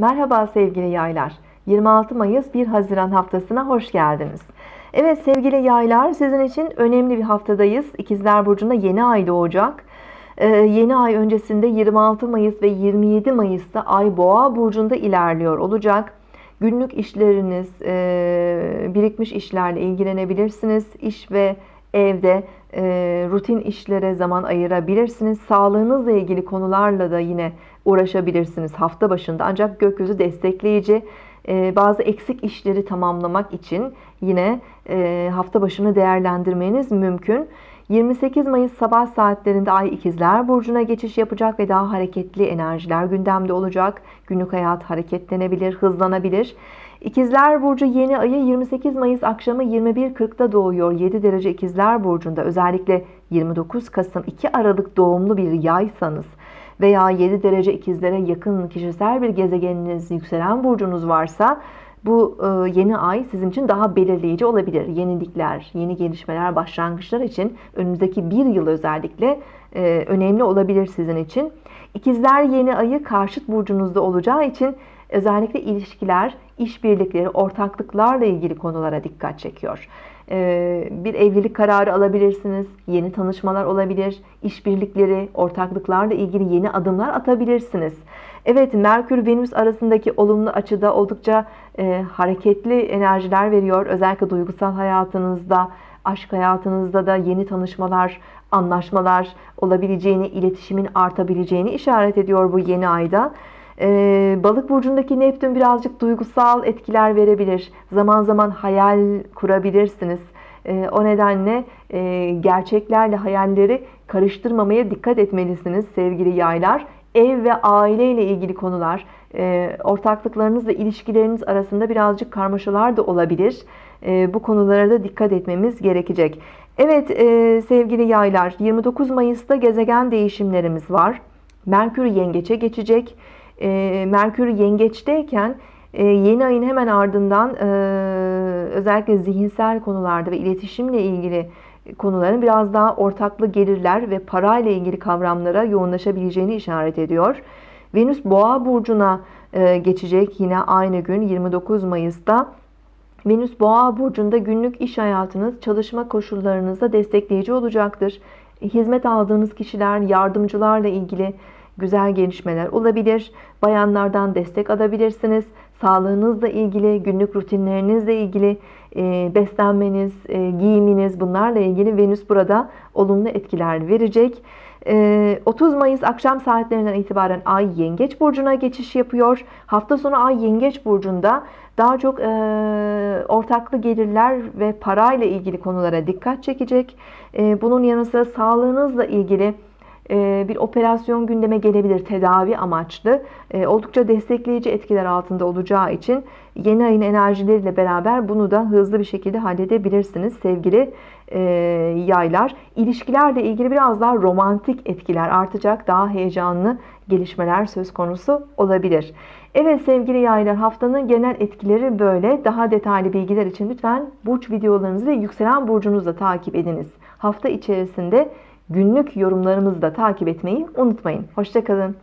Merhaba sevgili yaylar. 26 Mayıs 1 Haziran haftasına hoş geldiniz. Evet sevgili yaylar sizin için önemli bir haftadayız. İkizler Burcu'nda yeni ay doğacak. Ee, yeni ay öncesinde 26 Mayıs ve 27 Mayıs'ta ay Boğa Burcu'nda ilerliyor olacak. Günlük işleriniz, e, birikmiş işlerle ilgilenebilirsiniz. İş ve evde e, rutin işlere zaman ayırabilirsiniz. Sağlığınızla ilgili konularla da yine uğraşabilirsiniz hafta başında. Ancak gökyüzü destekleyici e, bazı eksik işleri tamamlamak için yine e, hafta başını değerlendirmeniz mümkün. 28 Mayıs sabah saatlerinde Ay İkizler Burcu'na geçiş yapacak ve daha hareketli enerjiler gündemde olacak. Günlük hayat hareketlenebilir, hızlanabilir. İkizler Burcu yeni ayı 28 Mayıs akşamı 21.40'da doğuyor. 7 derece İkizler Burcu'nda özellikle 29 Kasım 2 Aralık doğumlu bir yaysanız veya 7 derece ikizlere yakın kişisel bir gezegeniniz, yükselen burcunuz varsa bu e, yeni ay sizin için daha belirleyici olabilir. Yenilikler, yeni gelişmeler, başlangıçlar için önümüzdeki bir yıl özellikle e, önemli olabilir sizin için. İkizler yeni ayı karşıt burcunuzda olacağı için özellikle ilişkiler, işbirlikleri, ortaklıklarla ilgili konulara dikkat çekiyor. E, bir evlilik kararı alabilirsiniz, yeni tanışmalar olabilir, işbirlikleri, ortaklıklarla ilgili yeni adımlar atabilirsiniz. Evet, Merkür-Venüs arasındaki olumlu açıda oldukça e, hareketli enerjiler veriyor. Özellikle duygusal hayatınızda, aşk hayatınızda da yeni tanışmalar, anlaşmalar olabileceğini, iletişimin artabileceğini işaret ediyor bu yeni ayda. Ee, balık burcundaki Neptün birazcık duygusal etkiler verebilir. Zaman zaman hayal kurabilirsiniz. Ee, o nedenle e, gerçeklerle hayalleri karıştırmamaya dikkat etmelisiniz sevgili yaylar. Ev ve aile ile ilgili konular, e, ortaklıklarınız ve ilişkileriniz arasında birazcık karmaşalar da olabilir. E, bu konulara da dikkat etmemiz gerekecek. Evet e, sevgili yaylar 29 Mayıs'ta gezegen değişimlerimiz var. Merkür yengeçe geçecek. E, Merkür yengeçteyken e, yeni ayın hemen ardından e, özellikle zihinsel konularda ve iletişimle ilgili konuların biraz daha ortaklı gelirler ve parayla ilgili kavramlara yoğunlaşabileceğini işaret ediyor. Venüs Boğa burcuna e, geçecek yine aynı gün 29 Mayıs'ta. Venüs Boğa burcunda günlük iş hayatınız, çalışma koşullarınızda destekleyici olacaktır. Hizmet aldığınız kişiler, yardımcılarla ilgili güzel gelişmeler olabilir. Bayanlardan destek alabilirsiniz. Sağlığınızla ilgili, günlük rutinlerinizle ilgili e, beslenmeniz, e, giyiminiz bunlarla ilgili Venüs burada olumlu etkiler verecek. 30 e, Mayıs akşam saatlerinden itibaren Ay Yengeç Burcu'na geçiş yapıyor. Hafta sonu Ay Yengeç Burcu'nda daha çok ortaklı gelirler ve parayla ilgili konulara dikkat çekecek. Bunun yanı sıra sağlığınızla ilgili e, bir operasyon gündeme gelebilir tedavi amaçlı. E, oldukça destekleyici etkiler altında olacağı için yeni ayın enerjileriyle beraber bunu da hızlı bir şekilde halledebilirsiniz sevgili e, yaylar. İlişkilerle ilgili biraz daha romantik etkiler artacak. Daha heyecanlı gelişmeler söz konusu olabilir. Evet sevgili yaylar haftanın genel etkileri böyle. Daha detaylı bilgiler için lütfen burç videolarınızı ve yükselen burcunuzu da takip ediniz. Hafta içerisinde günlük yorumlarımızı da takip etmeyi unutmayın. Hoşçakalın.